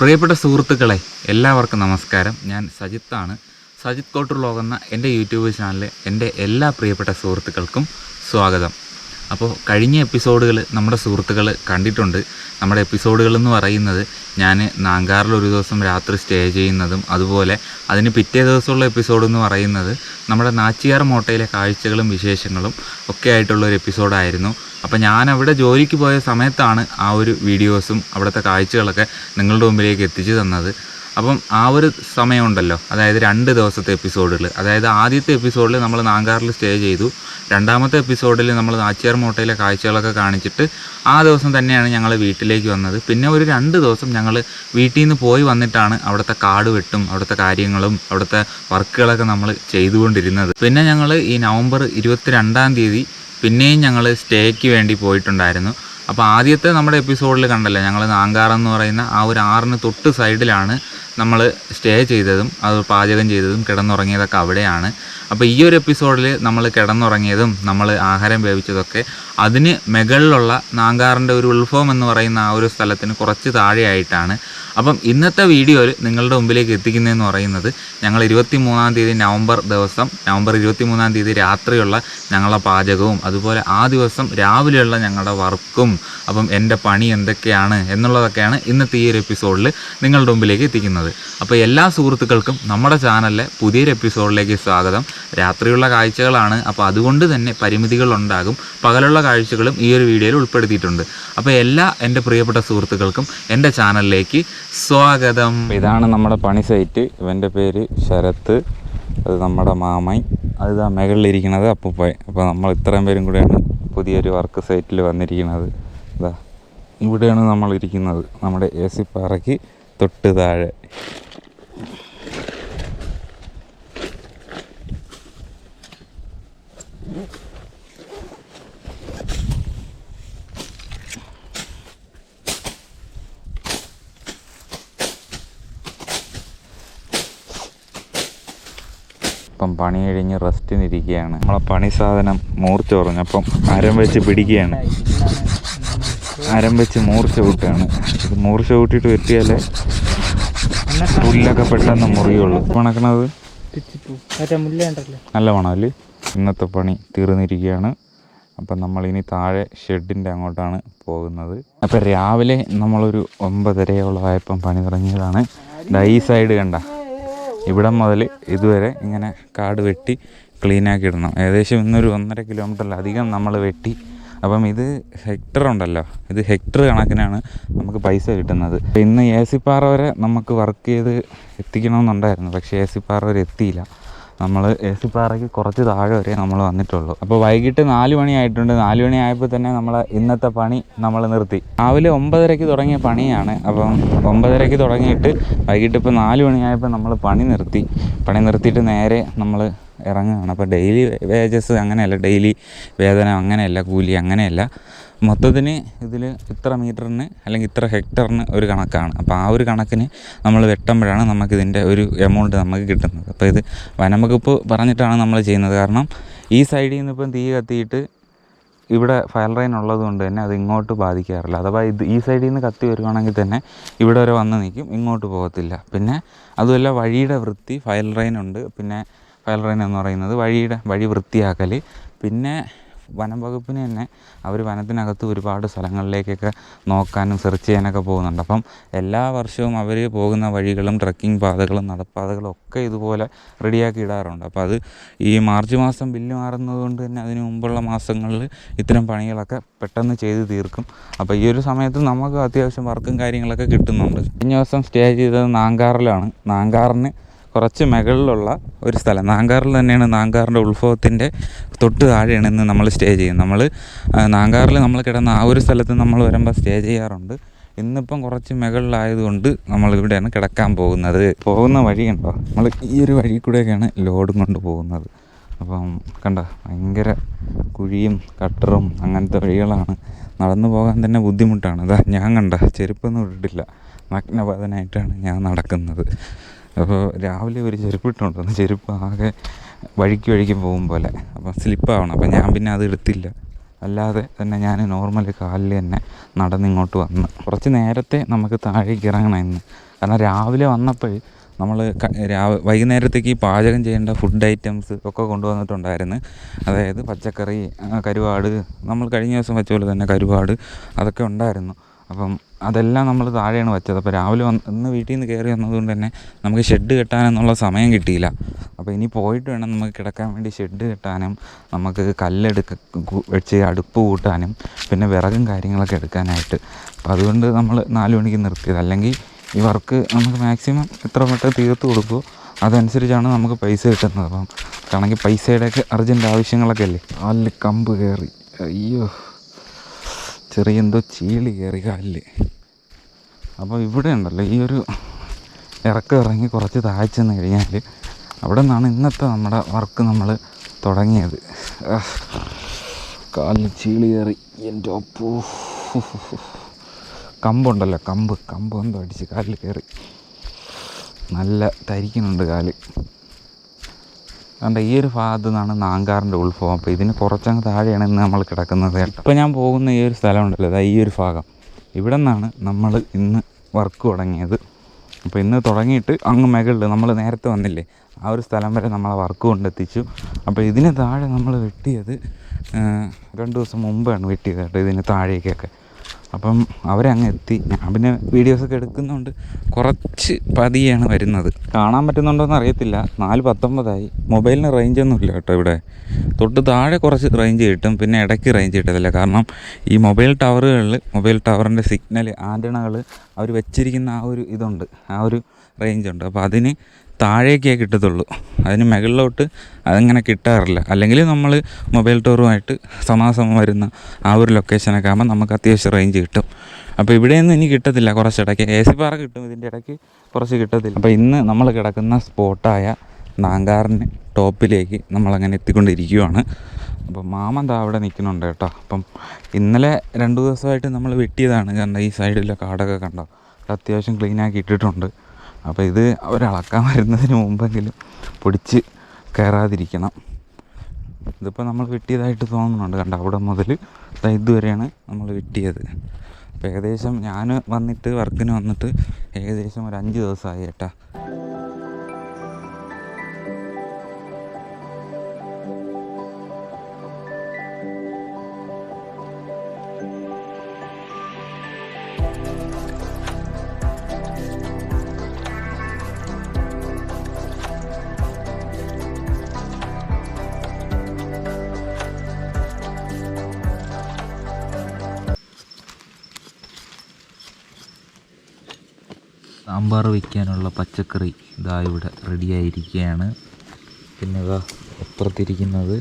പ്രിയപ്പെട്ട സുഹൃത്തുക്കളെ എല്ലാവർക്കും നമസ്കാരം. ഞാൻ സജിത്താണ്. സജിത് കോട്ടൂർ വ്ലോഗ് എന്ന എന്റെ യൂട്യൂബ് ചാനലിലെ എന്റെ എല്ലാ പ്രിയപ്പെട്ട സുഹൃത്തുക്കൾക്കും സ്വാഗതം. അപ്പോൾ കഴിഞ്ഞ എപ്പിസോഡുകൾ നമ്മുടെ സുഹൃത്തുക്കൾ കണ്ടിട്ടുണ്ട്. നമ്മുടെ എപ്പിസോഡുകൾ എന്ന് പറയുന്നത് ഞാൻ നാങ്കാറിൽ ഒരു ദിവസം രാത്രി സ്റ്റേ ചെയ്യുന്നതും അതുപോലെ അതിന് പിറ്റേ ദിവസമുള്ള എപ്പിസോഡ് എന്ന് പറയുന്നത് നമ്മുടെ നാച്ചിയാർ മോട്ടയിലെ കാഴ്ചകളും വിശേഷങ്ങളും ഒക്കെ ആയിട്ടുള്ള ഒരു എപ്പിസോഡായിരുന്നു. അപ്പോൾ ഞാൻ അവിടെ ജോലിക്ക് പോയ സമയത്താണ് ആ ഒരു വീഡിയോസും അവിടുത്തെ കാഴ്ചകളൊക്കെ നിങ്ങളുടെ മുമ്പിലേക്ക് എത്തിച്ചു തന്നത്. അപ്പം ആ ഒരു സമയമുണ്ടല്ലോ. അതായത് രണ്ട് ദിവസത്തെ എപ്പിസോഡുകൾ അതായത് ആദ്യത്തെ എപ്പിസോഡിൽ നമ്മൾ നാങ്കാറിൽ സ്റ്റേ ചെയ്തു. രണ്ടാമത്തെ എപ്പിസോഡിൽ നമ്മൾ നാച്ചിയാർ മോട്ടയിലെ കാഴ്ചകളൊക്കെ കാണിച്ചിട്ട് ആ ദിവസം തന്നെയാണ് ഞങ്ങൾ വീട്ടിലേക്ക് വന്നത്. പിന്നെ ഒരു രണ്ട് ദിവസം ഞങ്ങൾ വീട്ടിൽ നിന്ന് പോയി വന്നിട്ടാണ് അവിടുത്തെ കാട് വെട്ടും അവിടുത്തെ കാര്യങ്ങളും അവിടുത്തെ വർക്കുകളൊക്കെ നമ്മൾ ചെയ്തുകൊണ്ടിരുന്നത്. പിന്നെ ഞങ്ങൾ ഈ നവംബർ ഇരുപത്തി രണ്ടാം തീയതി പിന്നെയും ഞങ്ങൾ സ്റ്റേക്ക് വേണ്ടി പോയിട്ടുണ്ടായിരുന്നു. അപ്പോൾ ആദ്യത്തെ നമ്മുടെ എപ്പിസോഡിൽ കണ്ടല്ലോ ഞങ്ങൾ നാങ്കാറെന്ന് പറയുന്ന ആ ഒരു ആറിന് തൊട്ട് സൈഡിലാണ് നമ്മൾ സ്റ്റേ ചെയ്തതും അത് പാചകം ചെയ്തതും കിടന്നുറങ്ങിയതൊക്കെ അവിടെയാണ്. അപ്പോൾ ഈ ഒരു എപ്പിസോഡിൽ നമ്മൾ കിടന്നുറങ്ങിയതും നമ്മൾ ആഹാരം വേവിച്ചതൊക്കെ അതിന് മുകളിലുള്ള നാങ്കാറിന്റെ ഒരു ഉത്ഭവം എന്ന് പറയുന്ന ആ ഒരു സ്ഥലത്തിന് കുറച്ച് താഴെയായിട്ടാണ്. അപ്പം ഇന്നത്തെ വീഡിയോയിൽ നിങ്ങളുടെ മുമ്പിലേക്ക് എത്തിക്കുന്നതെന്ന് പറയുന്നത് ഞങ്ങൾ ഇരുപത്തി മൂന്നാം തീയതി നവംബർ ദിവസം നവംബർ ഇരുപത്തി മൂന്നാം തീയതി രാത്രിയുള്ള ഞങ്ങളുടെ പാചകവും അതുപോലെ ആ ദിവസം രാവിലെയുള്ള ഞങ്ങളുടെ വർക്കും അപ്പം എന്റെ പണി എന്തൊക്കെയാണ് എന്നുള്ളതൊക്കെയാണ് ഇന്നത്തെ ഈ ഒരു എപ്പിസോഡിൽ നിങ്ങളുടെ മുമ്പിലേക്ക് എത്തിക്കുന്നത്. അപ്പോൾ എല്ലാ സുഹൃത്തുക്കൾക്കും നമ്മുടെ ചാനലിലെ പുതിയൊരു എപ്പിസോഡിലേക്ക് സ്വാഗതം. രാത്രിയുള്ള കാഴ്ചകളാണ്. അപ്പോൾ അതുകൊണ്ട് തന്നെ പരിമിതികൾ ഉണ്ടാകും. പകലുള്ള കാഴ്ചകളും ഈ ഒരു വീഡിയോയിൽ ഉൾപ്പെടുത്തിയിട്ടുണ്ട്. അപ്പോൾ എല്ലാ എന്റെ പ്രിയപ്പെട്ട സുഹൃത്തുക്കൾക്കും എന്റെ ചാനലിലേക്ക് സ്വാഗതം. ഇതാണ് നമ്മുടെ പണി സൈറ്റ്. ഇവന്റെ പേര് ശരത്ത്. അത് നമ്മുടെ മാമൻ. അത് ഇതാ മുകളിലിരിക്കുന്നത് അപ്പൂപ്പായ് അപ്പോൾ നമ്മൾ ഇത്രയും പേരും കൂടെയാണ് പുതിയൊരു വർക്ക് സൈറ്റിൽ വന്നിരിക്കുന്നത്. ഇതാ ഇവിടെയാണ് നമ്മളിരിക്കുന്നത്. നമ്മുടെ എ സി പാറയ്ക്ക് തൊട്ട് താഴെ. ഇപ്പം പണി കഴിഞ്ഞ് റെസ്റ്റിനിരിക്കുകയാണ് നമ്മളെ പണി സാധനം മൂർച്ച കുറഞ്ഞപ്പം അരം വെച്ച് പിടിക്കുകയാണ്. അരം വെച്ച് മൂർച്ച കൂട്ടുകയാണ്. ഇത് മൂർച്ച കൂട്ടിയിട്ട് വെട്ടിയാലേ പുല്ലൊക്കെ പെട്ടെന്ന് മുറിയുള്ളൂ. ഉണ്ടല്ലോ നല്ല മണമല്ലേ? ഇന്നത്തെ പണി തീർന്നിരിക്കുകയാണ്. അപ്പം നമ്മളിനി താഴെ ഷെഡിന്റെ അങ്ങോട്ടാണ് പോകുന്നത്. അപ്പം രാവിലെ നമ്മളൊരു ഒമ്പതരയോളം ആയപ്പം പണി തുടങ്ങിയതാണ്. ഈ സൈഡ് കണ്ട. ഇവിടെ മുതൽ ഇതുവരെ ഇങ്ങനെ കാട് വെട്ടി ക്ലീനാക്കി ഇടണം. ഏകദേശം ഇന്നൊരു ഒന്നര കിലോമീറ്ററിലധികം നമ്മൾ വെട്ടി. അപ്പം ഇത് ഹെക്ടർ ഉണ്ടല്ലോ. ഇത് ഹെക്ടർ കണക്കിനാണ് നമുക്ക് പൈസ കിട്ടുന്നത്. ഇന്ന് എ സി പാറ വരെ നമുക്ക് വർക്ക് ചെയ്ത് എത്തിക്കണമെന്നുണ്ടായിരുന്നു. പക്ഷേ എ സി പാറ വരെ എത്തിയില്ല. നമ്മൾ എ സി പാറയ്ക്ക് കുറച്ച് താഴെ വരെ നമ്മൾ വന്നിട്ടുള്ളൂ. അപ്പോൾ വൈകിട്ട് നാല് മണിയായിട്ടുണ്ട് നാല് മണി ആയപ്പോൾ തന്നെ നമ്മൾ ഇന്നത്തെ പണി നമ്മൾ നിർത്തി. രാവിലെ ഒമ്പതരയ്ക്ക് തുടങ്ങിയ പണിയാണ്. അപ്പം ഒമ്പതരയ്ക്ക് തുടങ്ങിയിട്ട് വൈകിട്ട് ഇപ്പോൾ നാല് മണിയായപ്പോൾ നമ്മൾ പണി നിർത്തി. പണി നിർത്തിയിട്ട് നേരെ നമ്മൾ ഇറങ്ങുകയാണ്. അപ്പോൾ ഡെയിലി വേജസ് അങ്ങനെയല്ല. ഡെയിലി വേതനം അങ്ങനെയല്ല. കൂലി അങ്ങനെയല്ല. മൊത്തത്തിന് ഇതിൽ ഇത്ര മീറ്ററിന് അല്ലെങ്കിൽ ഇത്ര ഹെക്ടറിന് ഒരു കണക്കാണ്. അപ്പോൾ ആ ഒരു കണക്കിന് നമ്മൾ വെട്ടുമ്പോഴാണ് നമുക്കിതിന്റെ ഒരു എമൗണ്ട് നമുക്ക് കിട്ടുന്നത്. അപ്പോൾ ഇത് വനംവകുപ്പ് പറഞ്ഞിട്ടാണ് നമ്മൾ ചെയ്യുന്നത്. കാരണം ഈ സൈഡിൽ നിന്ന് ഇപ്പം തീ കത്തിയിട്ട് ഇവിടെ ഫയൽ റൈൻ ഉള്ളത് കൊണ്ട് തന്നെ അത് ഇങ്ങോട്ട് ബാധിക്കാറില്ല. അഥവാ ഇത് ഈ സൈഡിൽ നിന്ന് കത്തി വരുവാണെങ്കിൽ തന്നെ ഇവിടെ വരെ വന്ന് നിൽക്കും ഇങ്ങോട്ട് പോകത്തില്ല. പിന്നെ അതുമല്ല വഴിയുടെ വൃത്തി ഫയൽ റൈൻ ഉണ്ട്. പിന്നെ ഫയൽ റൈൻ എന്ന് പറയുന്നത് വഴിയുടെ വഴി വൃത്തിയാക്കൽ പിന്നെ വനം വകുപ്പിന് തന്നെ അവർ വനത്തിനകത്ത് ഒരുപാട് സ്ഥലങ്ങളിലേക്കൊക്കെ നോക്കാനും സെർച്ച് ചെയ്യാനൊക്കെ പോകുന്നുണ്ട്. അപ്പം എല്ലാ വർഷവും അവർ പോകുന്ന വഴികളും ട്രക്കിംഗ് പാതകളും നടപ്പാതകളും ഒക്കെ ഇതുപോലെ റെഡിയാക്കി ഇടാറുണ്ട്. അപ്പോൾ അത് ഈ മാർച്ച് മാസം ബില്ല് മാറുന്നത് കൊണ്ട് തന്നെ അതിന് മുമ്പുള്ള മാസങ്ങളിൽ ഇത്തരം പണികളൊക്കെ പെട്ടെന്ന് ചെയ്ത് തീർക്കും. അപ്പോൾ ഈ ഒരു സമയത്ത് നമുക്ക് അത്യാവശ്യം വർക്കും കാര്യങ്ങളൊക്കെ കിട്ടുന്നുണ്ട്. കഴിഞ്ഞ ദിവസം സ്റ്റേ ചെയ്തത് നാങ്കാറിലാണ്. നാങ്കാറിന് കുറച്ച് മുകളിലുള്ള ഒരു സ്ഥലം. നാങ്കാറിൽ തന്നെയാണ് നാങ്കാറിന്റെ ഉത്ഭവത്തിന്റെ തൊട്ട് താഴെയാണ് ഇന്ന് നമ്മൾ സ്റ്റേ ചെയ്യുന്നത്. നമ്മൾ നാങ്കാറിൽ നമ്മൾ കിടന്ന ആ ഒരു സ്ഥലത്ത് നമ്മൾ വരുമ്പോൾ സ്റ്റേ ചെയ്യാറുണ്ട്. ഇന്നിപ്പം കുറച്ച് മുകളിലായതുകൊണ്ട് നമ്മൾ ഇവിടെയാണ് കിടക്കാൻ പോകുന്നത്. പോകുന്ന വഴി കണ്ടോ? നമ്മൾ ഈ ഒരു വഴി കൂടെയൊക്കെയാണ് ലോഡും കൊണ്ട് പോകുന്നത്. അപ്പം കണ്ട? ഭയങ്കര കുഴിയും കട്ടറും അങ്ങനത്തെ വഴികളാണ്. നടന്നു പോകാൻ തന്നെ ബുദ്ധിമുട്ടാണ്. ഇതാ ഞാൻ കണ്ട? ചെരുപ്പൊന്നും ഇട്ടിട്ടില്ല. നഗ്നപാതനായിട്ടാണ് ഞാൻ നടക്കുന്നത്. അപ്പോൾ രാവിലെ ഒരു ചെരുപ്പ് ഇട്ടുകൊണ്ടുവന്നു ചെരുപ്പ് ആകെ വഴിക്ക് വഴിക്ക് പോകും പോലെ. അപ്പോൾ സ്ലിപ്പാവണം. അപ്പോൾ ഞാൻ പിന്നെ അത് എടുത്തില്ല. അല്ലാതെ തന്നെ ഞാൻ നോർമൽ കാലിൽ തന്നെ നടന്നിങ്ങോട്ട് വന്ന് കുറച്ച് നേരത്തെ നമുക്ക് താഴേക്ക് ഇറങ്ങണം ഇന്ന്. കാരണം രാവിലെ വന്നപ്പോൾ നമ്മൾ രാവ് വൈകുന്നേരത്തേക്ക് പാചകം ചെയ്യേണ്ട ഫുഡ് ഐറ്റംസ് ഒക്കെ കൊണ്ടുവന്നിട്ടുണ്ടായിരുന്നു. അതായത് പച്ചക്കറി കരുവാട് നമ്മൾ കഴിഞ്ഞ ദിവസം വെച്ച പോലെ തന്നെ കരുവാട് അതൊക്കെ ഉണ്ടായിരുന്നു. അപ്പം അതെല്ലാം നമ്മൾ താഴെയാണ് വെച്ചത്. അപ്പോൾ രാവിലെ വന്ന് ഇന്ന് വീട്ടിൽ നിന്ന് കയറി വന്നതുകൊണ്ട് തന്നെ നമുക്ക് ഷെഡ് കെട്ടാനെന്നുള്ള സമയം കിട്ടിയില്ല. അപ്പോൾ ഇനി പോയിട്ട് വേണം നമുക്ക് കിടക്കാൻ വേണ്ടി ഷെഡ് കെട്ടാനും നമുക്ക് കല്ലെടുക്ക വെച്ച് അടുപ്പ് കൂട്ടാനും പിന്നെ വിറകും കാര്യങ്ങളൊക്കെ എടുക്കാനായിട്ട്. അപ്പോൾ അതുകൊണ്ട് നമ്മൾ നാല് മണിക്ക് നിർത്തിയത്. അല്ലെങ്കിൽ ഈ വർക്ക് നമുക്ക് മാക്സിമം എത്ര പെട്ടെന്ന് തീർത്ത് കൊടുക്കുമോ അതനുസരിച്ചാണ് നമുക്ക് പൈസ കിട്ടുന്നത്. അപ്പം കാരണം പൈസയുടെയൊക്കെ അർജന്റ് ആവശ്യങ്ങളൊക്കെ അല്ലേ? കാലിൽ കമ്പ് കയറി. അയ്യോ. ചെറിയ എന്തോ ചീളി കയറി കാലിൽ അപ്പോൾ ഇവിടെ ഉണ്ടല്ലോ ഈ ഒരു ഇറക്കം ഇറങ്ങി കുറച്ച് താഴ്ച നിന്ന് കഴിഞ്ഞാൽ അവിടെ നിന്നാണ് ഇന്നത്തെ നമ്മുടെ വർക്ക് നമ്മൾ തുടങ്ങിയത്. കാലിൽ ചീളി കയറി. എന്റെ അപ്പൂ. കമ്പുണ്ടല്ലോ കമ്പ്. കമ്പ് എന്തോ അടിച്ച് കാലിൽ കയറി. നല്ല തരിക്കുന്നുണ്ട് കാൽ. അതുകൊണ്ട് ഈ ഒരു ഭാഗത്തു നിന്നാണ് നാങ്കാറിന്റെ ഉത്ഭവം അപ്പോൾ ഇതിന് കുറച്ചങ്ങ് താഴെയാണ് ഇന്ന് നമ്മൾ കിടക്കുന്നത്. ഇപ്പോൾ ഞാൻ പോകുന്ന ഈ ഒരു സ്ഥലമുണ്ടല്ലോ അതായത് ഈ ഒരു ഭാഗം. ഇവിടെ നിന്നാണ് നമ്മൾ ഇന്ന് വർക്ക് തുടങ്ങിയത്. അപ്പോൾ ഇന്ന് തുടങ്ങിയിട്ട് അങ്ങ് മുകളിൽ നമ്മൾ നേരത്തെ വന്നില്ലേ ആ ഒരു സ്ഥലം വരെ നമ്മളെ വർക്ക് കൊണ്ടെത്തിച്ചു. അപ്പോൾ ഇതിന് താഴെ നമ്മൾ വെട്ടിയത് രണ്ട് ദിവസം മുമ്പാണ് വെട്ടിയത് കേട്ടോ ഇതിന് താഴേക്കൊക്കെ. അപ്പം അവരെ അങ്ങ് എത്തി ഞാൻ പിന്നെ വീഡിയോസൊക്കെ എടുക്കുന്നുണ്ട്. കുറച്ച് പതിയാണ് വരുന്നത്. കാണാൻ പറ്റുന്നുണ്ടോയെന്ന് അറിയത്തില്ല. നാല് പത്തൊമ്പതായി. മൊബൈലിന് റേഞ്ച് ഒന്നും ഇല്ല കേട്ടോ ഇവിടെ. തൊട്ട് താഴെ കുറച്ച് റേഞ്ച് കിട്ടും. പിന്നെ ഇടയ്ക്ക് റേഞ്ച് കിട്ടത്തില്ല. കാരണം ഈ മൊബൈൽ ടവറുകളിൽ മൊബൈൽ ടവറിന്റെ സിഗ്നൽ ആന്റണകൾ അവർ വെച്ചിരിക്കുന്ന ആ ഒരു ഇതുണ്ട്. ആ ഒരു റേഞ്ച് ഉണ്ട്. അപ്പോൾ അതിന് താഴേക്കേ കിട്ടത്തുള്ളൂ. അതിന് മുകളിലോട്ട് അതങ്ങനെ കിട്ടാറില്ല. അല്ലെങ്കിൽ നമ്മൾ മൊബൈൽ ടവറുമായിട്ട് സമാസമം വരുന്ന ആ ഒരു ലൊക്കേഷനൊക്കെ ആകുമ്പോൾ നമുക്ക് അത്യാവശ്യം റേഞ്ച് കിട്ടും. അപ്പോൾ ഇവിടെയൊന്നും ഇനി കിട്ടത്തില്ല കുറച്ച് ഇടയ്ക്ക്. എ സി പാറ കിട്ടും ഇതിന്റെ ഇടയ്ക്ക് കുറച്ച് കിട്ടത്തില്ല. അപ്പോൾ ഇന്ന് നമ്മൾ കിടക്കുന്ന സ്പോട്ടായ നാങ്കാറിന് ടോപ്പിലേക്ക് നമ്മളങ്ങനെ എത്തിക്കൊണ്ടിരിക്കുകയാണ് അപ്പം മാമൻ ദാ അവിടെ നിൽക്കുന്നുണ്ട് കേട്ടോ. അപ്പം ഇന്നലെ രണ്ട് ദിവസമായിട്ട് നമ്മൾ വെട്ടിയതാണ്. കാരണം ഈ സൈഡിലെ കാടൊക്കെ കണ്ടോ? അത് അത്യാവശ്യം ക്ലീനാക്കി ഇട്ടിട്ടുണ്ട്. അപ്പോൾ ഇത് അവരളക്കാൻ വരുന്നതിന് മുമ്പെങ്കിലും പൊടിച്ച് കയറാതിരിക്കണം ഇതിപ്പോൾ നമ്മൾ വെട്ടിയതായിട്ട് തോന്നുന്നുണ്ട്. കണ്ട അവിടെ മുതൽ ഇതുവരെയാണ് നമ്മൾ വെട്ടിയത്. അപ്പോൾ ഏകദേശം ഞാൻ വന്നിട്ട് വർക്കിന് വന്നിട്ട് ഏകദേശം ഒരു അഞ്ച് ദിവസമായി ഏട്ടാ. സാമ്പാർ വയ്ക്കാനുള്ള പച്ചക്കറി ഇതാ ഇവിടെ റെഡിയായിരിക്കുകയാണ് പിന്നെ ഇതാ അപ്പുറത്തിരിക്കുന്നത്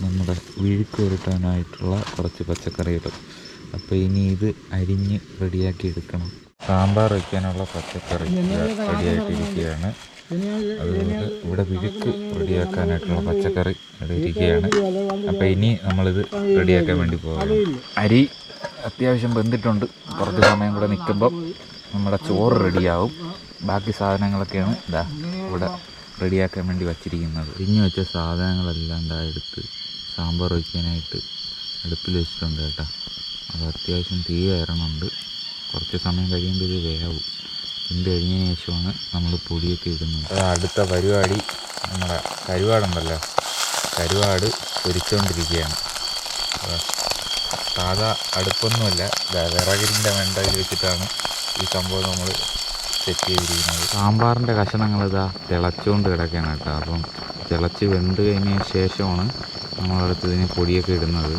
നമ്മുടെ വിഴുക്ക് ഉരുട്ടാനായിട്ടുള്ള കുറച്ച് പച്ചക്കറികൾ. അപ്പോൾ ഇനി ഇത് അരിഞ്ഞ് റെഡിയാക്കി എടുക്കണം. സാമ്പാർ വയ്ക്കാനുള്ള പച്ചക്കറി റെഡിയായിട്ടിരിക്കുകയാണ് അതുപോലെ ഇവിടെ വിഴുക്ക് റെഡിയാക്കാനായിട്ടുള്ള പച്ചക്കറി ഇവിടെ ഇരിക്കുകയാണ്. അപ്പോൾ ഇനി നമ്മളിത് റെഡിയാക്കാൻ വേണ്ടി പോകാം അരി അത്യാവശ്യം വെന്തിട്ടുണ്ട്. കുറച്ച് സമയം കൂടെ നിൽക്കുമ്പോൾ നമ്മുടെ ചോറ് റെഡിയാവും. ബാക്കി സാധനങ്ങളൊക്കെയാണ് ഇതാ ഇവിടെ റെഡിയാക്കാൻ വേണ്ടി വച്ചിരിക്കുന്നത്. ഇരിഞ്ഞു വെച്ച സാധനങ്ങളെല്ലാം ഇതാ എടുത്ത് സാമ്പാർ വയ്ക്കാനായിട്ട് അടുപ്പിൽ വെച്ചിട്ടുണ്ട് കേട്ടോ. അത് അത്യാവശ്യം തീ കയറണുണ്ട്. കുറച്ച് സമയം കഴിയുമ്പോൾ ഇത് വേവും. ഇത് കഴിഞ്ഞതിന് ശേഷമാണ് നമ്മൾ പൊടിയൊക്കെ ഇടുന്നത്. അടുത്ത പരിപാടി. നമ്മുടെ കരുവാടുണ്ടല്ലോ. കരുവാട് പൊരിച്ചുകൊണ്ടിരിക്കുകയാണ് സാധാ അടുപ്പൊന്നുമല്ല. വിറകിന്റെ വെണ്ടയിൽ വെച്ചിട്ടാണ് ഈ സംഭവം നമ്മൾ സെറ്റ് ചെയ്തിരിക്കുന്നത്. സാമ്പാറിന്റെ കഷണങ്ങൾ ഇതാ തിളച്ചുകൊണ്ട് കിടക്കുകയാണ് കേട്ടോ. അപ്പം തിളച്ച് വെന്ത് കഴിഞ്ഞ ശേഷമാണ് നമ്മളടുത്ത് ഇതിന് പൊടിയൊക്കെ ഇടുന്നത്.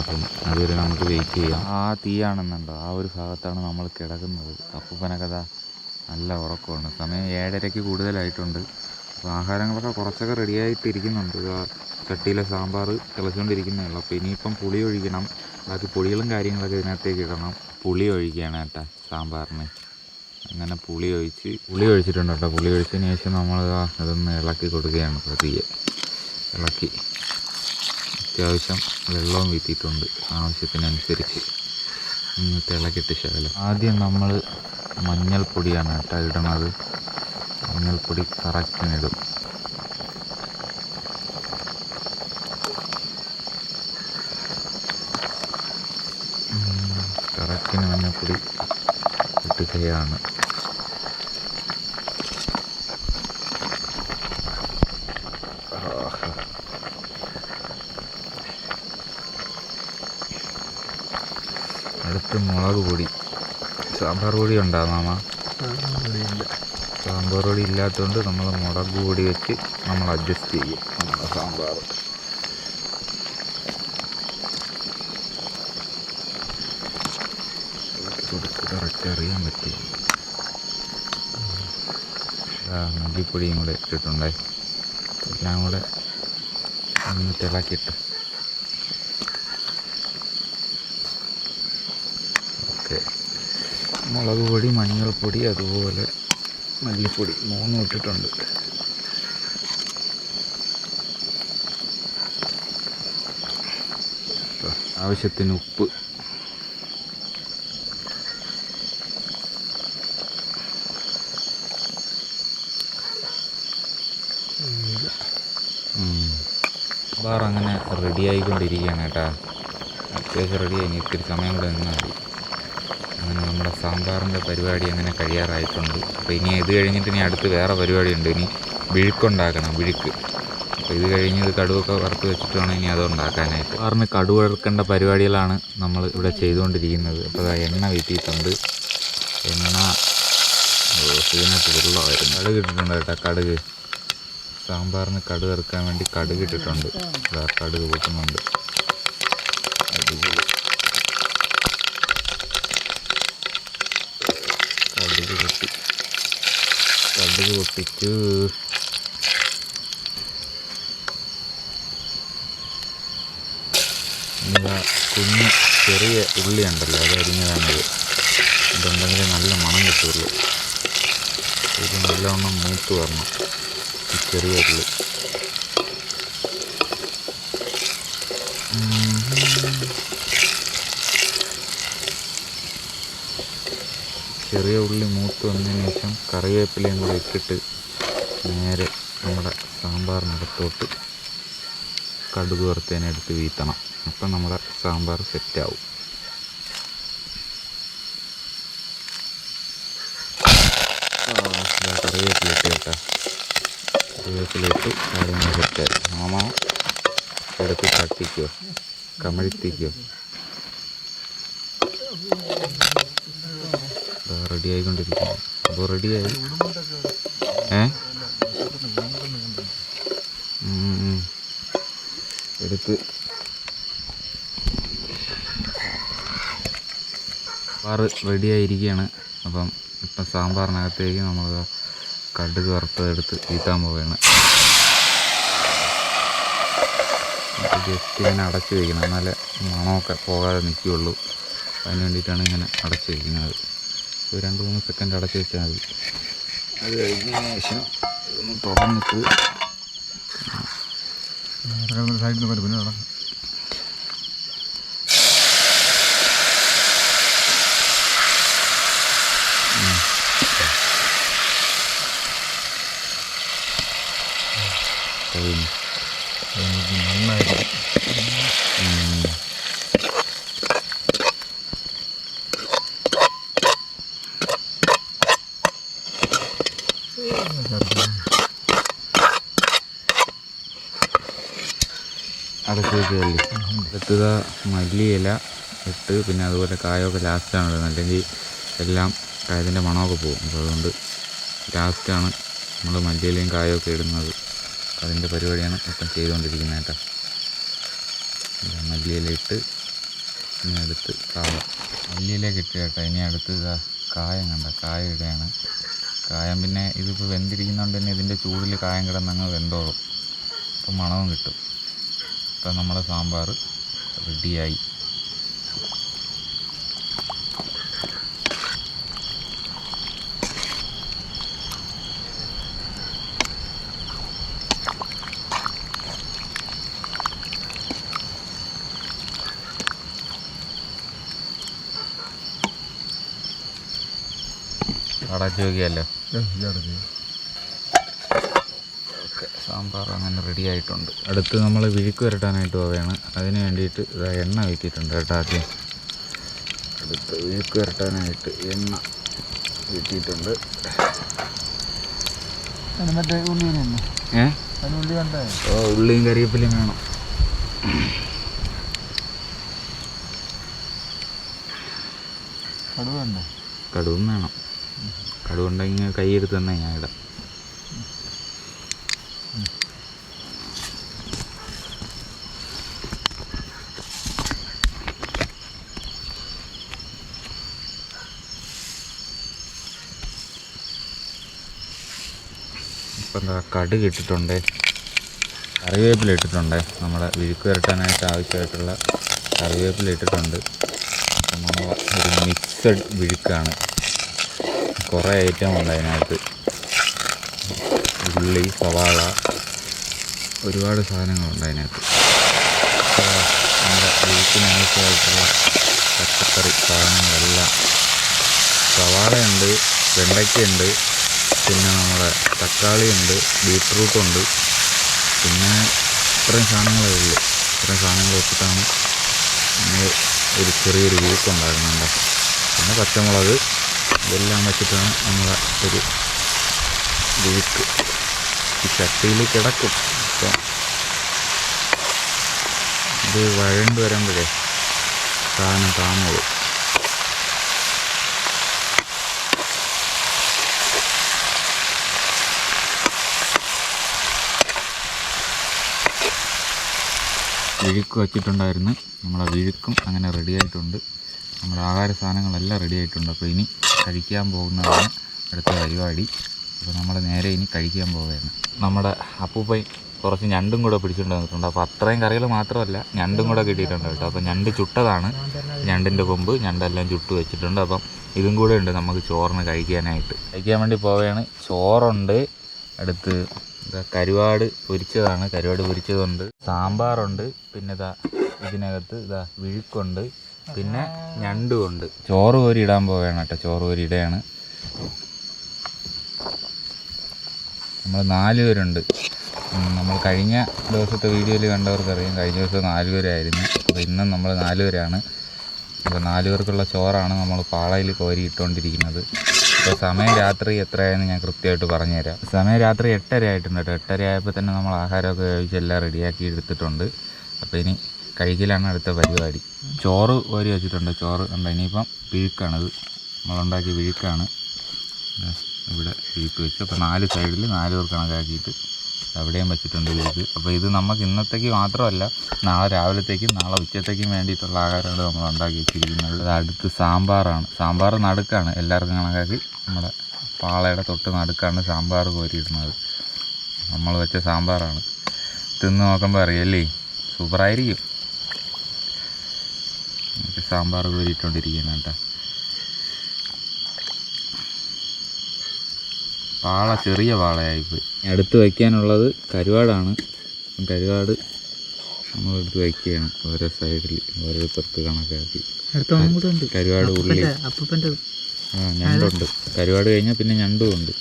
അപ്പം അതുവരെ നമുക്ക് വെയിറ്റ് ചെയ്യാം. ആ തീയാണെന്നുണ്ടോ? ആ ഒരു ഭാഗത്താണ് നമ്മൾ കിടക്കുന്നത്. അപ്പൂപ്പനൊക്കെ കഥ നല്ല ഉറക്കമാണ്. സമയം ഏഴരയ്ക്ക് കൂടുതലായിട്ടുണ്ട്. അപ്പോൾ ആഹാരങ്ങളൊക്കെ കുറച്ചൊക്കെ റെഡിയായിട്ടിരിക്കുന്നുണ്ട് ഇതാ ചട്ടിയിലെ സാമ്പാർ തിളച്ചുകൊണ്ടിരിക്കുന്നേ അപ്പോൾ ഇനിയിപ്പം പുളി ഒഴിക്കണം. ബാക്കി പൊടികളും കാര്യങ്ങളൊക്കെ ഇതിനകത്തേക്ക് ഇടണം. പുളി ഒഴിക്കുകയാണ് കേട്ടോ സാമ്പാറിന്. അങ്ങനെ പുളി ഒഴിച്ച് പുളി ഒഴിച്ചിട്ടുണ്ട് കേട്ടോ. പുളി ഒഴിച്ചതിന് ശേഷം നമ്മൾ അതൊന്ന് ഇളക്കി കൊടുക്കുകയാണ് പതിയെ. ഇളക്കി. അത്യാവശ്യം വെള്ളവും വീത്തിയിട്ടുണ്ട് ആവശ്യത്തിനനുസരിച്ച്. എന്നിട്ട് ഇളക്കിയിട്ട് ശകലം. ആദ്യം നമ്മൾ മഞ്ഞൾപ്പൊടിയാണ് കേട്ടോ ഇടണത്. മഞ്ഞൾപ്പൊടി കറക്റ്റിനിടും കഥയാണ്. അടുത്ത് മുളക് പൊടി. സാമ്പാർ പൊടി ഉണ്ടോ സാമ്പാർ പൊടി ഇല്ലാത്തതുകൊണ്ട് നമ്മൾ മുളക് പൊടി വെച്ച് നമ്മൾ അഡ്ജസ്റ്റ് ചെയ്യും. നമ്മുടെ സാമ്പാർ കറക്റ്റ് അറിയാൻ പറ്റും. മല്ലിപ്പൊടിയും കൂടെ ഇട്ടിട്ടുണ്ടേ. എല്ലാം കൂടെ ഒന്ന് തിളക്കിയിട്ട്. ഓക്കെ. മുളക് പൊടി മഞ്ഞൾപ്പൊടി അതുപോലെ മല്ലിപ്പൊടി മൂന്നും ഇട്ടിട്ടുണ്ട്. ആവശ്യത്തിന് ഉപ്പ് ബാർ അങ്ങനെ റെഡി ആയിക്കൊണ്ടിരിക്കുകയാണ് കേട്ടോ. അത്യാവശ്യം റെഡി ആയി. ഇത്തിരി സമയം കൂടെ നിന്നാൽ മതി. അങ്ങനെ നമ്മുടെ സാമ്പാറിന്റെ പരിപാടി അങ്ങനെ കഴിയാറായിട്ടുണ്ട്. അപ്പോൾ ഇനി ഇത് കഴിഞ്ഞിട്ട് ഇനി അടുത്ത് വേറെ പരിപാടി ഉണ്ട് ഇനി വിഴുക്കുണ്ടാക്കണം വിഴുക്ക്. അപ്പോൾ ഇത് കഴിഞ്ഞ് ഇത് കടുവൊക്കെ വറുത്ത് വെച്ചിട്ട് വേണം ഇനി അത് ഉണ്ടാക്കാനായിട്ട്. സാറിന് കടുവ വറുക്കേണ്ട പരിപാടികളാണ് നമ്മൾ ഇവിടെ ചെയ്തുകൊണ്ടിരിക്കുന്നത്. അപ്പോൾ എണ്ണ വീട്ടിയിട്ടുണ്ട്. എണ്ണ ഇതിനകത്ത് വെള്ളമായിരുന്നു. കടുക് ഇട്ടിട്ടുണ്ട് കേട്ടോ കടുക്. സാമ്പാറിന് കടു ഇറക്കാൻ വേണ്ടി കടുക് ഇട്ടിട്ടുണ്ട്. കടുക് പൊട്ടുന്നുണ്ട് അടിപൊളി കടുക് പൊട്ടി. കടുക് പൊട്ടിച്ചു ഇതാ കുഞ്ഞ് ചെറിയ ഉള്ളി ഉണ്ടല്ലോ അത് അരിഞ്ഞതാണത്. ഇതുണ്ടെങ്കിൽ നല്ല മണം കിട്ടുള്ളൂ. ഇത് നല്ലവണ്ണം മൂത്ത് വരണം. ചെറിയ ഉള്ളി ചെറിയ ഉള്ളി മൂത്ത് വന്നതിന് ശേഷം കറിവേപ്പിലയും കൂടെ ഇട്ടിട്ട് നേരെ നമ്മുടെ സാമ്പാറിനകത്തോട്ട് കടുക് വറുത്തതിനെടുത്ത് വീത്തണം. അപ്പം നമ്മുടെ സാമ്പാർ സെറ്റാവും. കറിവേപ്പില കേട്ടോ. കറിവേപ്പില ഇട്ട് കാര്യങ്ങൾ സെറ്റായി മാമ എടുത്ത് കട്ടിക്കോ കമഴ്ത്തിക്കോ. റെഡി ആയിക്കൊണ്ടിരിക്കുന്നു. അപ്പോൾ റെഡിയായി ഏ. എടുത്ത്. സാമ്പാർ റെഡിയായിരിക്കുകയാണ് അപ്പം ഇപ്പം സാമ്പാറിനകത്തേക്ക് നമ്മൾ കടുക് വറുത്തതെടുത്ത് വീട്ടാൻ പോവുകയാണ്. ജസ്റ്റ് ഇങ്ങനെ അടച്ച് വയ്ക്കണം എന്നാലേ മണമൊക്കെ പോകാതെ നിൽക്കുകയുള്ളൂ. അതിന് വേണ്ടിയിട്ടാണ് ഇങ്ങനെ അടച്ച് വയ്ക്കുന്നത് ഒരു രണ്ട് മൂന്ന് സെക്കൻഡ് അടച്ച് വെച്ചാൽ മതി. അത് കഴിഞ്ഞതിന് ശേഷം ഒന്ന് തുറന്നിട്ട് സൈഡിൽ നിന്ന് പിന്നെ നടക്കും കഴിഞ്ഞു നന്നായിട്ട് ഉം. അടച്ച് വെക്കുകയല്ലേ അടുത്തത് മല്ലിയില ഇട്ട് പിന്നെ അതുപോലെ കായൊക്കെ ലാസ്റ്റാണ് ഇടുന്നത് അല്ലെങ്കിൽ എല്ലാം കായത്തിന്റെ മണമൊക്കെ പോകും. അപ്പോൾ അതുകൊണ്ട് ലാസ്റ്റാണ് നമ്മൾ മല്ലിയിലയും കായൊക്കെ ഇടുന്നത്. അതിന്റെ പരിപാടിയാണ് ഇപ്പം ചെയ്തുകൊണ്ടിരിക്കുന്നത് കേട്ടോ. മല്ലിയില ഇട്ട് ഇനി അടുത്ത് കായ. മല്ലിയില കിട്ടുക കേട്ടോ. ഇനി അടുത്ത് കായം കണ്ട? കായ ഇടുകയാണ്. കായം പിന്നെ ഇതിപ്പോൾ വെന്തിരിക്കുന്നതുകൊണ്ട് തന്നെ ഇതിന്റെ ചൂടിൽ കായം കിടന്നങ്ങ് വെന്തോളും. അപ്പോൾ മണവും കിട്ടും. ഇപ്പം നമ്മുടെ സാമ്പാർ റെഡിയായി. അടച്ചു നോക്കിയല്ലോ ഓക്കെ സാമ്പാർ അങ്ങനെ റെഡി ആയിട്ടുണ്ട്. അടുത്ത് നമ്മൾ വിഴുക്ക് വരട്ടാനായിട്ട് പോവുകയാണ്. അതിന് വേണ്ടിയിട്ട് ഇതാ എണ്ണ വീട്ടിയിട്ടുണ്ട് കേട്ടോ ആദ്യം. അടുത്ത് വിഴുക്ക് വരട്ടാനായിട്ട് എണ്ണ വീട്ടിയിട്ടുണ്ട് മറ്റേ ഏ? ഉള്ളി കണ്ടേ ഓ ഉള്ളിയും കറിവേപ്പിലയും വേണം. കടുവ കടുവും വേണം. കടുവുണ്ടെങ്കിൽ കൈയെടുത്ത് തന്നെ ഞാൻ ഇടാം ഇപ്പം എന്താ കടുക് ഇട്ടിട്ടുണ്ട്. കറിവേപ്പില ഇട്ടിട്ടുണ്ട്. നമ്മുടെ വിഴുക്ക് വരട്ടാനായിട്ട് ആവശ്യമായിട്ടുള്ള കറിവേപ്പില ഇട്ടിട്ടുണ്ട്. ഒരു മിക്സഡ് വിഴുക്കാണ്. കുറേ ഐറ്റം ഉണ്ട് അതിനകത്ത്. ഉള്ളി സവാള ഒരുപാട് സാധനങ്ങളുണ്ട് അതിനകത്ത്. നമ്മുടെ വിഴുക്കിന് ആവശ്യമായിട്ടുള്ള പച്ചക്കറി സാധനങ്ങളെല്ലാം. സവാളയുണ്ട് വെണ്ടയ്ക്കയുണ്ട് പിന്നെ നമ്മുടെ തക്കാളിയുണ്ട് ബീട്രൂട്ടുണ്ട് പിന്നെ ഇത്രയും സാധനങ്ങളേ ഉള്ളൂ. ഇത്രയും സാധനങ്ങൾ വെച്ചിട്ടാണ് നമ്മൾ ഒരു ചെറിയൊരു വീക്ക് ഉണ്ടാകുന്നുണ്ട് പിന്നെ പച്ചമുളക് ഇതെല്ലാം വെച്ചിട്ടാണ് നമ്മളെ ഒരു വീക്ക് ഈ ചട്ടിയിൽ കിടക്കും. അപ്പം ഇത് വഴണ്ട് വരുമ്പോഴേ സാധനം താന്നോളും വിഴുക്ക് വച്ചിട്ടുണ്ടായിരുന്നു. നമ്മളെ വിഴുക്കും അങ്ങനെ റെഡിയായിട്ടുണ്ട് നമ്മുടെ ആഹാര സാധനങ്ങളെല്ലാം റെഡിയായിട്ടുണ്ട് അപ്പോൾ ഇനി കഴിക്കാൻ പോകുന്നതാണ് അടുത്ത പരിപാടി. അപ്പോൾ നമ്മൾ നേരെ ഇനി കഴിക്കാൻ പോവുകയാണ്. നമ്മുടെ അപ്പൂപ്പൈ കുറച്ച് ഞണ്ടും കൂടെ വന്നിട്ടുണ്ട് അപ്പോൾ അത്രയും കറികൾ മാത്രമല്ല ഞണ്ടും കൂടെ കിട്ടിയിട്ടുണ്ട് കേട്ടോ. അപ്പോൾ ഞണ്ട് ചുട്ടതാണ്. ഞണ്ടിന്റെ കൊമ്പ് ഞണ്ടെല്ലാം ചുട്ട് വെച്ചിട്ടുണ്ട്. അപ്പം ഇതും കൂടെ ഉണ്ട് നമുക്ക് ചോറിന് കഴിക്കാനായിട്ട്. കഴിക്കാൻ വേണ്ടി പോവുകയാണ്. ചോറുണ്ട്. അടുത്ത് കരുവാട് പൊരിച്ചതാണ്. കരുവാട് പൊരിച്ചതുണ്ട്. സാമ്പാറുണ്ട്. പിന്നെ ഇതാ ഇതിനകത്ത് ഇതാ വിഴുക്കുണ്ട്. പിന്നെ ഞണ്ടുമുണ്ട്. ചോറ് കോരി ഇടാൻ പോവുകയാണ് കേട്ടോ. ചോറ് കോരി ഇടയാണ് നമ്മൾ നാല് പേരുണ്ട്. നമ്മൾ കഴിഞ്ഞ ദിവസത്തെ വീഡിയോയിൽ കണ്ടവർക്കറിയാം. കഴിഞ്ഞ ദിവസം നാല് പേരായിരുന്നു. അപ്പോൾ ഇന്നും നമ്മൾ നാല് പേരാണ്. അപ്പോൾ നാല് പേർക്കുള്ള ചോറാണ് നമ്മൾ പാളയിൽ കോരി ഇട്ടുകൊണ്ടിരിക്കുന്നത് ഇപ്പോൾ സമയം രാത്രി എത്രയായെന്ന് ഞാൻ കൃത്യമായിട്ട് പറഞ്ഞുതരാം. സമയം രാത്രി എട്ടര ആയിട്ടുണ്ട് കേട്ടോ. എട്ടര ആയപ്പോൾ തന്നെ നമ്മൾ ആഹാരമൊക്കെ കഴിച്ച് എല്ലാം റെഡിയാക്കി എടുത്തിട്ടുണ്ട്. അപ്പോൾ ഇനി കഴിക്കലാണ് അടുത്ത പരിപാടി. ചോറ് കോരി വെച്ചിട്ടുണ്ട്. ചോറ് ഉണ്ട് ഇനിയിപ്പം പിഴുക്കാണിത് നമ്മളുണ്ടാക്കിയ വിഴുക്കാണ്. ദാ ഇവിടെ വിഴുക്ക് വെച്ച്. അപ്പോൾ നാല് സൈഡിൽ നാല് പേർ കണക്കാക്കിയിട്ട് അവിടെയും വെച്ചിട്ടുണ്ട് ഇത്. അപ്പോൾ ഇത് നമുക്ക് ഇന്നത്തേക്ക് മാത്രമല്ല നാളെ രാവിലത്തേക്കും നാളെ ഉച്ചത്തേക്കും വേണ്ടിയിട്ടുള്ള ആഹാരമാണ് നമ്മൾ ഉണ്ടാക്കി വെച്ചിരിക്കുന്നത്. അത് അടുത്ത് സാമ്പാറാണ്. സാമ്പാർ നടുക്കാണ്. എല്ലാവർക്കും കണക്കാക്കി നമ്മുടെ പാളയുടെ തൊട്ട് നടുക്കാണ് സാമ്പാർ കോരിയിടുന്നത് നമ്മൾ വെച്ച സാമ്പാറാണ്. തിന്ന് നോക്കുമ്പോൾ അറിയല്ലേ? സൂപ്പറായിരിക്കും. സാമ്പാർ കോരിയിട്ടുകൊണ്ടിരിക്കുകയാണ് കേട്ടോ. പാള ചെറിയ വാളയായിപ്പോയി. അടുത്ത് വയ്ക്കാനുള്ളത് കരുവാടാണ്. കരുവാട് നമ്മളെടുത്ത് വയ്ക്കുകയാണ് ഓരോ സൈഡിൽ ഓരോരുത്തർക്ക് കണക്കാക്കി. കരുവാട് ഉള്ളി അപ്പൂപ്പന്റെ ആ ഞണ്ടുണ്ട്. കരുവാട് കഴിഞ്ഞാൽ പിന്നെ ഞണ്ടും ഉണ്ട്.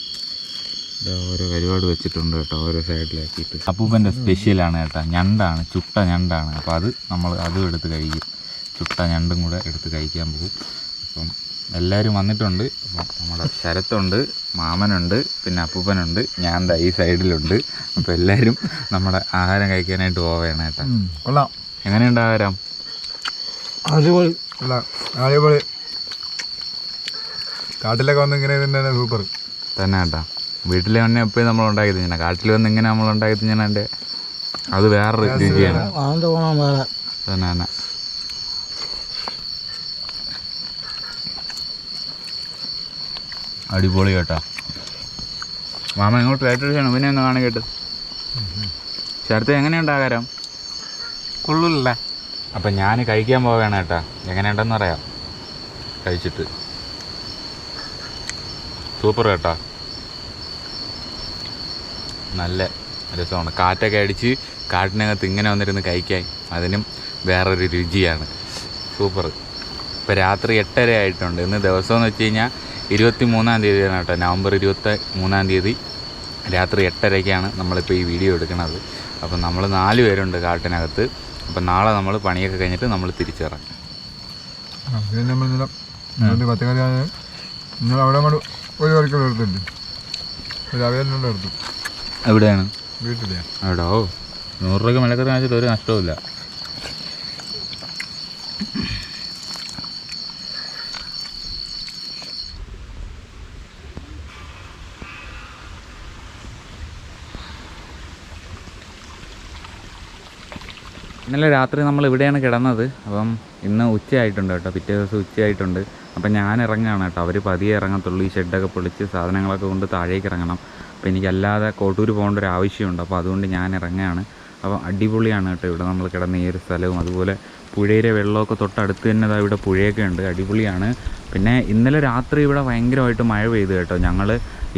ഇതാ ഓരോ കരുവാട് വെച്ചിട്ടുണ്ട് കേട്ടോ ഓരോ സൈഡിലാക്കിയിട്ട്. അപ്പൂപ്പന്റെ സ്പെഷ്യലാണ് കേട്ടോ ഞണ്ടാണ് ചുട്ട ഞണ്ടാണ്. അപ്പോൾ അത് നമ്മൾ അതും എടുത്ത് കഴിക്കും. ചുട്ട ഞണ്ടും കൂടെ എടുത്ത് കഴിക്കാൻ പോകും. അപ്പം എല്ലാവരും വന്നിട്ടുണ്ട്. അപ്പം നമ്മുടെ ശരത്തുണ്ട് മാമനുണ്ട് പിന്നെ അപ്പൂപ്പനുണ്ട്. ഞാൻ എന്താ ഈ സൈഡിലുണ്ട്. അപ്പോൾ എല്ലാവരും നമ്മുടെ ആഹാരം കഴിക്കാനായിട്ട് പോവുകയാണ് കേട്ടോ. കൊള്ളാം. എങ്ങനെയുണ്ട് ആഹാരം? അടിപൊളി. അടിപൊളി. കാട്ടിലൊക്കെ വന്ന് ഇങ്ങനെ തന്നെ സൂപ്പർ. തന്നെ കേട്ടോ. വീട്ടിൽ തന്നെ എപ്പോഴും നമ്മൾ ഉണ്ടാക്കി തിന്നണം. കാട്ടിൽ വന്ന് ഇങ്ങനെ നമ്മൾ ഉണ്ടാക്കി തിന്നണന്റെ അത് വേറൊരു രുചിയാണ്. തന്നെ തന്നെ. അടിപൊളി കേട്ടോ. മാമ ഇങ്ങോട്ട് ചെയ്യണം പിന്നെ ഒന്ന് കാണാൻ കേട്ട്. ചേർത്ത് എങ്ങനെയുണ്ട് ആകാരം കൊള്ളൂല്ല അപ്പം ഞാൻ കഴിക്കാൻ പോവുകയാണ് കേട്ടാ. എങ്ങനെയുണ്ടെന്ന് പറയാം കഴിച്ചിട്ട്. സൂപ്പർ കേട്ടാ. നല്ല രസമാണ്. കാറ്റൊക്കെ അടിച്ച് കാട്ടിനകത്ത് ഇങ്ങനെ വന്നിരുന്ന് കഴിക്കാൻ അതിനും വേറൊരു രുചിയാണ്. സൂപ്പർ. ഇപ്പോൾ രാത്രി എട്ടര ആയിട്ടുണ്ട് ഇന്ന് ദിവസം എന്ന് വെച്ച് കഴിഞ്ഞാൽ ഇരുപത്തി മൂന്നാം തീയതിയാണ് കേട്ടോ. നവംബർ ഇരുപത്തി മൂന്നാം തീയതി രാത്രി എട്ടരയ്ക്കാണ് നമ്മളിപ്പോൾ ഈ വീഡിയോ എടുക്കുന്നത് അപ്പം നമ്മൾ നാല് പേരുണ്ട് കാട്ടിനകത്ത്. അപ്പം നാളെ നമ്മൾ പണിയൊക്കെ കഴിഞ്ഞിട്ട് നമ്മൾ തിരിച്ചിറങ്ങും. ഇന്നലെ അവിടെ ഒരു കറിക്കുള്ള എടുത്തിട്ടുണ്ട്. ഒരു അവയെല്ലാം എടുത്തു. എവിടെയാണ്? വീട്ടിലെ. എവിടോ നൂറ് രൂപയ്ക്ക് മലക്കറി വാങ്ങിച്ചിട്ട് ഒരു നഷ്ടവുമില്ല. ഇന്നലെ രാത്രി നമ്മൾ ഇവിടെയാണ് കിടന്നത്. അപ്പം ഇന്ന് ഉച്ചയായിട്ടുണ്ട് കേട്ടോ. പിറ്റേ ദിവസം ഉച്ചയായിട്ടുണ്ട്. അപ്പം ഞാൻ ഇറങ്ങുകയാണ് കേട്ടോ. അവർ പതിയെ ഇറങ്ങത്തുള്ളൂ. ഈ ഷെഡൊക്കെ പൊളിച്ച് സാധനങ്ങളൊക്കെ കൊണ്ട് താഴേക്ക് ഇറങ്ങണം. അപ്പോൾ എനിക്കല്ലാതെ കോട്ടൂർ പോകേണ്ട ഒരു ആവശ്യമുണ്ട്. അപ്പോൾ അതുകൊണ്ട് ഞാൻ ഇറങ്ങുകയാണ്. അപ്പോൾ അടിപൊളിയാണ് കേട്ടോ. ഇവിടെ നമ്മൾ കിടന്ന ഈ ഒരു സ്ഥലവും. അതുപോലെ പുഴയിലെ വെള്ളമൊക്കെ തൊട്ടടുത്ത് തന്നെ ഇവിടെ പുഴയൊക്കെ ഉണ്ട്. അടിപൊളിയാണ്. പിന്നെ ഇന്നലെ രാത്രി ഇവിടെ ഭയങ്കരമായിട്ട് മഴ പെയ്തു കേട്ടോ. ഞങ്ങൾ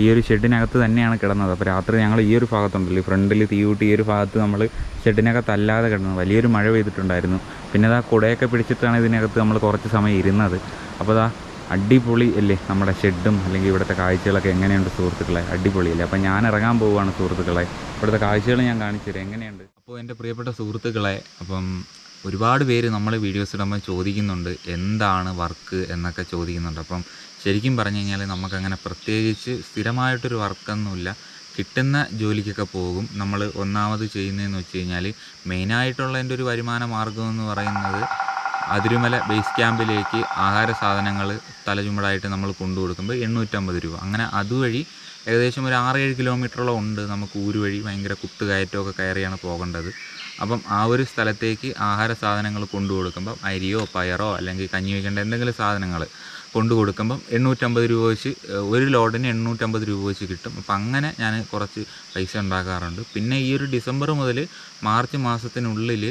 ഈ ഒരു ഷെഡിനകത്ത് തന്നെയാണ് കിടന്നത്. അപ്പോൾ രാത്രി ഞങ്ങൾ ഈ ഒരു ഭാഗത്തുണ്ടല്ലോ. ഈ ഫ്രണ്ടിൽ തീയൂട്ടി ഈ ഒരു ഭാഗത്ത് നമ്മൾ ഷെഡിനകത്ത് അല്ലാതെ കിടന്നത്. വലിയൊരു മഴ പെയ്തിട്ടുണ്ടായിരുന്നു. പിന്നെ ഇതാ കുടയൊക്കെ പിടിച്ചിട്ടാണ് ഇതിനകത്ത് നമ്മൾ കുറച്ച് സമയം ഇരുന്നത്. അപ്പോൾ ഇതാ അടിപൊളി അല്ലേ നമ്മുടെ ഷെഡും അല്ലെങ്കിൽ ഇവിടുത്തെ കാഴ്ചകളൊക്കെ എങ്ങനെയുണ്ട് സുഹൃത്തുക്കളെ? അടിപൊളിയല്ലേ? അപ്പോൾ ഞാൻ ഇറങ്ങാൻ പോവുകയാണ് സുഹൃത്തുക്കളെ. ഇവിടുത്തെ കാഴ്ചകൾ ഞാൻ കാണിച്ചു തരാം. എങ്ങനെയുണ്ട്? അപ്പോൾ എന്റെ പ്രിയപ്പെട്ട സുഹൃത്തുക്കളെ അപ്പം ഒരുപാട് പേര് നമ്മളെ വീഡിയോസ് ഇടുമ്പോൾ ചോദിക്കുന്നുണ്ട് എന്താണ് വർക്ക് എന്നൊക്കെ ചോദിക്കുന്നുണ്ട്. അപ്പം ശരിക്കും പറഞ്ഞു കഴിഞ്ഞാൽ നമുക്കങ്ങനെ പ്രത്യേകിച്ച് സ്ഥിരമായിട്ടൊരു വർക്കൊന്നുമില്ല. കിട്ടുന്ന ജോലിക്കൊക്കെ പോകും. നമ്മൾ ഒന്നാമത് ചെയ്യുന്നതെന്ന് വെച്ച് കഴിഞ്ഞാൽ മെയിനായിട്ടുള്ള എന്റെ ഒരു വരുമാന മാർഗം എന്ന് പറയുന്നത് അതിരുമല ബേസ് ക്യാമ്പിലേക്ക് ആഹാര സാധനങ്ങൾ തലചുമടായിട്ട് നമ്മൾ കൊണ്ടു കൊടുക്കുമ്പോൾ എണ്ണൂറ്റമ്പത് രൂപ. അങ്ങനെ അതുവഴി ഏകദേശം ഒരു ആറേഴ് കിലോമീറ്ററോളം ഉണ്ട് നമുക്ക് ഊര് വഴി. ഭയങ്കര കുത്തുകയറ്റമൊക്കെ കയറിയാണ് പോകേണ്ടത്. അപ്പം ആ ഒരു സ്ഥലത്തേക്ക് ആഹാര സാധനങ്ങൾ കൊണ്ടു കൊടുക്കുമ്പം അരിയോ പയറോ അല്ലെങ്കിൽ കഞ്ഞി വയ്ക്കേണ്ട എന്തെങ്കിലും സാധനങ്ങൾ കൊണ്ടു കൊടുക്കുമ്പം എണ്ണൂറ്റമ്പത് രൂപ വെച്ച് ഒരു ലോഡിന് എണ്ണൂറ്റമ്പത് രൂപ വെച്ച് കിട്ടും. അപ്പം അങ്ങനെ ഞാൻ കുറച്ച് പൈസ ഉണ്ടാക്കാറുണ്ട്. പിന്നെ ഈ ഒരു ഡിസംബർ മുതൽ മാർച്ച് മാസത്തിനുള്ളിൽ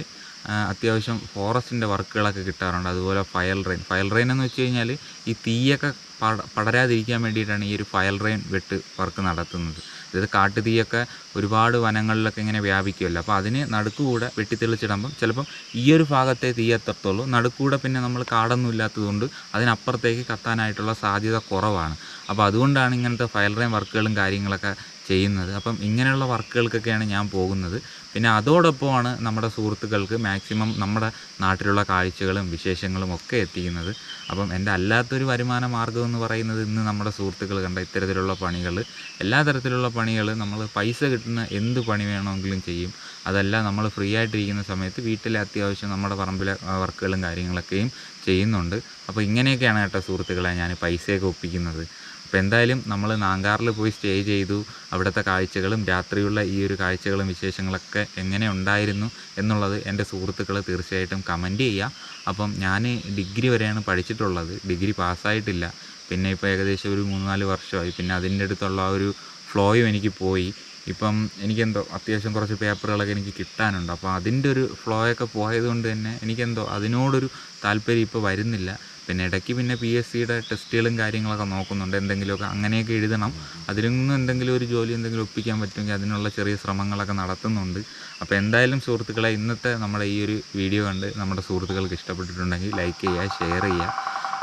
അത്യാവശ്യം ഫോറസ്റ്റിന്റെ വർക്കുകളൊക്കെ കിട്ടാറുണ്ട്. അതുപോലെ ഫയൽ റെയിൻ. ഫയൽ റെയിൻ എന്ന് വെച്ച് കഴിഞ്ഞാൽ ഈ തീയൊക്കെ പട പടരാതിരിക്കാൻ വേണ്ടിയിട്ടാണ് ഈ ഒരു ഫയൽ റെയിൻ വെട്ട് വർക്ക് നടത്തുന്നത്. ഇത് കാട്ടുതീയൊക്കെ ഒരുപാട് വനങ്ങളിലൊക്കെ ഇങ്ങനെ വ്യാപിക്കുമല്ലോ അപ്പോൾ അതിന് നടുക്കുകൂടെ വെട്ടിത്തെളിച്ചിടുമ്പം ചിലപ്പം ഈ ഒരു ഭാഗത്തെ തീ എത്തത്തുള്ളൂ നടുക്കൂടെ പിന്നെ നമ്മൾ കാടൊന്നും ഇല്ലാത്തതുകൊണ്ട് അതിനപ്പുറത്തേക്ക് കത്താനായിട്ടുള്ള സാധ്യത കുറവാണ്. അപ്പോൾ അതുകൊണ്ടാണ് ഇങ്ങനത്തെ ഫയൽ റൈം വർക്കുകളും കാര്യങ്ങളൊക്കെ ചെയ്യുന്നത്. അപ്പം ഇങ്ങനെയുള്ള വർക്കുകൾക്കൊക്കെയാണ് ഞാൻ പോകുന്നത്. പിന്നെ അതോടൊപ്പമാണ് നമ്മുടെ സുഹൃത്തുക്കൾക്ക് മാക്സിമം നമ്മുടെ നാട്ടിലുള്ള കാഴ്ചകളും വിശേഷങ്ങളും ഒക്കെ എത്തിക്കുന്നത്. അപ്പം എന്റെ അല്ലാത്തൊരു വരുമാന മാർഗം എന്ന് പറയുന്നത് ഇന്ന് നമ്മുടെ സുഹൃത്തുക്കൾ കണ്ട ഇത്തരത്തിലുള്ള പണികൾ. എല്ലാ തരത്തിലുള്ള പണികൾ നമ്മൾ പൈസ കിട്ടുന്ന എന്ത് പണി വേണമെങ്കിലും ചെയ്യും. അതല്ല നമ്മൾ ഫ്രീ ആയിട്ടിരിക്കുന്ന സമയത്ത് വീട്ടിലെ അത്യാവശ്യം നമ്മുടെ പറമ്പിലെ വർക്കുകളും കാര്യങ്ങളൊക്കെയും ചെയ്യുന്നുണ്ട്. അപ്പോൾ ഇങ്ങനെയൊക്കെയാണ് കേട്ടോ സുഹൃത്തുക്കളെ ഞാൻ പൈസയൊക്കെ ഒപ്പിക്കുന്നത്. അപ്പോൾ എന്തായാലും നമ്മൾ നാങ്കാറിൽ പോയി സ്റ്റേ ചെയ്തു. അവിടുത്തെ കാഴ്ചകളും രാത്രിയുള്ള ഈ ഒരു കാഴ്ചകളും വിശേഷങ്ങളൊക്കെ എങ്ങനെ ഉണ്ടായിരുന്നു എന്നുള്ളത് എന്റെ സുഹൃത്തുക്കൾ തീർച്ചയായിട്ടും കമന്റ് ചെയ്യുക അപ്പം ഞാൻ ഡിഗ്രി വരെയാണ് പഠിച്ചിട്ടുള്ളത്. ഡിഗ്രി പാസ്സായിട്ടില്ല. പിന്നെ ഇപ്പോൾ ഏകദേശം ഒരു മൂന്ന് നാല് വർഷമായി. പിന്നെ അതിന്റെ അടുത്തുള്ള ഒരു ഫ്ലോയും എനിക്ക് പോയി. ഇപ്പം എനിക്കെന്തോ അത്യാവശ്യം കുറച്ച് പേപ്പറുകളൊക്കെ എനിക്ക് കിട്ടാനുണ്ട്. അപ്പോൾ അതിന്റെ ഒരു ഫ്ലോയൊക്കെ പോയത് കൊണ്ട് തന്നെ എനിക്കെന്തോ അതിനോടൊരു താല്പര്യം ഇപ്പോൾ വരുന്നില്ല. പിന്നെ ഇടയ്ക്ക് പിന്നെ പി എസ് സിയുടെ ടെസ്റ്റുകളും കാര്യങ്ങളൊക്കെ നോക്കുന്നുണ്ട്. എന്തെങ്കിലുമൊക്കെ അങ്ങനെയൊക്കെ എഴുതണം. അതിൽ നിന്ന് എന്തെങ്കിലും ഒരു ജോലി എന്തെങ്കിലും ഒപ്പിക്കാൻ പറ്റുമെങ്കിൽ അതിനുള്ള ചെറിയ ശ്രമങ്ങളൊക്കെ നടത്തുന്നുണ്ട്. അപ്പോൾ എന്തായാലും സുഹൃത്തുക്കളെ ഇന്നത്തെ നമ്മുടെ ഈ ഒരു വീഡിയോ കണ്ട് നമ്മുടെ സുഹൃത്തുക്കൾക്ക് ഇഷ്ടപ്പെട്ടിട്ടുണ്ടെങ്കിൽ ലൈക്ക് ചെയ്യുക ഷെയർ ചെയ്യുക.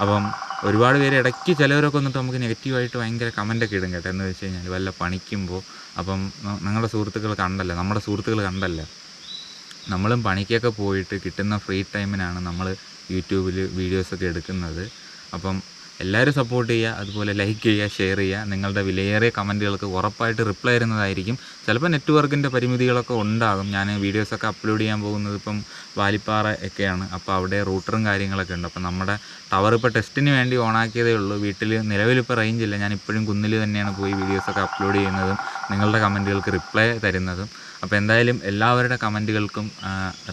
അപ്പം ഒരുപാട് പേര് ഇടയ്ക്ക് ചിലവരൊക്കെ വന്നിട്ട് നമുക്ക് നെഗറ്റീവായിട്ട് ഭയങ്കര കമന്റൊക്കെ ഇടും കേട്ടോ. എന്ന് വെച്ച് കഴിഞ്ഞാൽ വല്ല പണിക്കുമ്പോൾ അപ്പം നിങ്ങളുടെ സുഹൃത്തുക്കൾ കണ്ടല്ലോ നമ്മുടെ സുഹൃത്തുക്കൾ കണ്ടല്ലോ. നമ്മളും പണിക്കൊക്കെ പോയിട്ട് കിട്ടുന്ന ഫ്രീ ടൈമിനാണ് നമ്മൾ യൂട്യൂബിൽ വീഡിയോസൊക്കെ എടുക്കുന്നത്. അപ്പം എല്ലാവരും സപ്പോർട്ട് ചെയ്യുക അതുപോലെ ലൈക്ക് ചെയ്യുക ഷെയർ ചെയ്യുക. നിങ്ങളുടെ വിലയേറിയ കമന്റുകൾക്ക് ഉറപ്പായിട്ട് റിപ്ലൈ തരുന്നതായിരിക്കും. ചിലപ്പോൾ നെറ്റ്വർക്കിന്റെ പരിമിതികളൊക്കെ ഉണ്ടാകും. ഞാൻ വീഡിയോസൊക്കെ അപ്ലോഡ് ചെയ്യാൻ പോകുന്നത് ഇപ്പം വാലിപ്പാറ ഒക്കെയാണ്. അപ്പോൾ അവിടെ റൂട്ടറും കാര്യങ്ങളൊക്കെ ഉണ്ട്. അപ്പോൾ നമ്മുടെ ടവർ ഇപ്പോൾ ടെസ്റ്റിന് വേണ്ടി ഓണാക്കിയതേ ഉള്ളൂ. വീട്ടിൽ നിലവിലിപ്പോൾ റേഞ്ച് ഇല്ല. ഞാൻ ഇപ്പോഴും കുന്നിൽ തന്നെയാണ് പോയി വീഡിയോസൊക്കെ അപ്ലോഡ് ചെയ്യുന്നതും നിങ്ങളുടെ കമന്റുകൾക്ക് റിപ്ലൈ തരുന്നതും. അപ്പോൾ എന്തായാലും എല്ലാവരുടെ കമന്റുകൾക്കും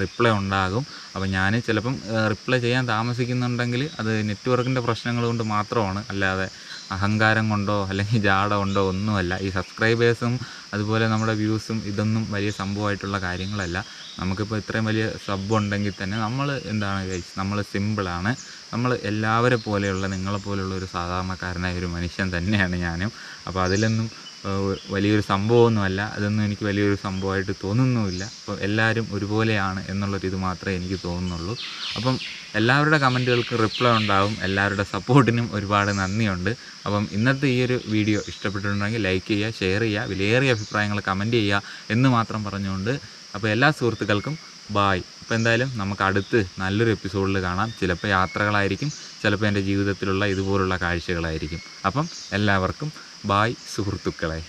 റിപ്ലൈ ഉണ്ടാകും. അപ്പോൾ ഞാൻ ചിലപ്പം റിപ്ലൈ ചെയ്യാൻ താമസിക്കുന്നുണ്ടെങ്കിൽ അത് നെറ്റ്വർക്കിന്റെ പ്രശ്നങ്ങൾ കൊണ്ട് മാത്രമാണ്. അല്ലാതെ അഹങ്കാരം കൊണ്ടോ അല്ലെങ്കിൽ ജാട കൊണ്ടോ ഒന്നുമല്ല. ഈ സബ്സ്ക്രൈബേഴ്സും അതുപോലെ നമ്മുടെ വ്യൂസും ഇതൊന്നും വലിയ സംഭവമായിട്ടുള്ള കാര്യങ്ങളല്ല. നമുക്കിപ്പോൾ ഇത്രയും വലിയ സബ് ഉണ്ടെങ്കിൽ തന്നെ നമ്മൾ എന്താണ് കഴിച്ച് നമ്മൾ സിമ്പിളാണ് നമ്മൾ എല്ലാവരെ പോലെയുള്ള നിങ്ങളെ പോലെയുള്ള ഒരു സാധാരണക്കാരനായ ഒരു മനുഷ്യൻ തന്നെയാണ് ഞാനും. അപ്പോൾ അതിലൊന്നും വലിയൊരു സംഭവമൊന്നുമല്ല. അതൊന്നും എനിക്ക് വലിയൊരു സംഭവമായിട്ട് തോന്നുന്നുമില്ല. അപ്പോൾ എല്ലാവരും ഒരുപോലെയാണ് എന്നുള്ളൊരിത് മാത്രമേ എനിക്ക് തോന്നുന്നുള്ളൂ. അപ്പം എല്ലാവരുടെ കമന്റുകൾക്ക് റിപ്ലൈ ഉണ്ടാവും. എല്ലാവരുടെ സപ്പോർട്ടിനും ഒരുപാട് നന്ദിയുണ്ട്. അപ്പം ഇന്നത്തെ ഈ ഒരു വീഡിയോ ഇഷ്ടപ്പെട്ടിട്ടുണ്ടെങ്കിൽ ലൈക്ക് ചെയ്യുക ഷെയർ ചെയ്യുക വിലയേറിയ അഭിപ്രായങ്ങൾ കമന്റ് ചെയ്യുക എന്ന് മാത്രം പറഞ്ഞുകൊണ്ട് അപ്പോൾ എല്ലാ സുഹൃത്തുക്കൾക്കും ബായ്. അപ്പോൾ എന്തായാലും നമുക്ക് അടുത്ത് നല്ലൊരു എപ്പിസോഡിൽ കാണാം. ചിലപ്പോൾ യാത്രകളായിരിക്കും ചിലപ്പോൾ എന്റെ ജീവിതത്തിലുള്ള ഇതുപോലുള്ള കാഴ്ചകളായിരിക്കും. അപ്പം എല്ലാവർക്കും ബായ് സുഹൃത്തുക്കളെ.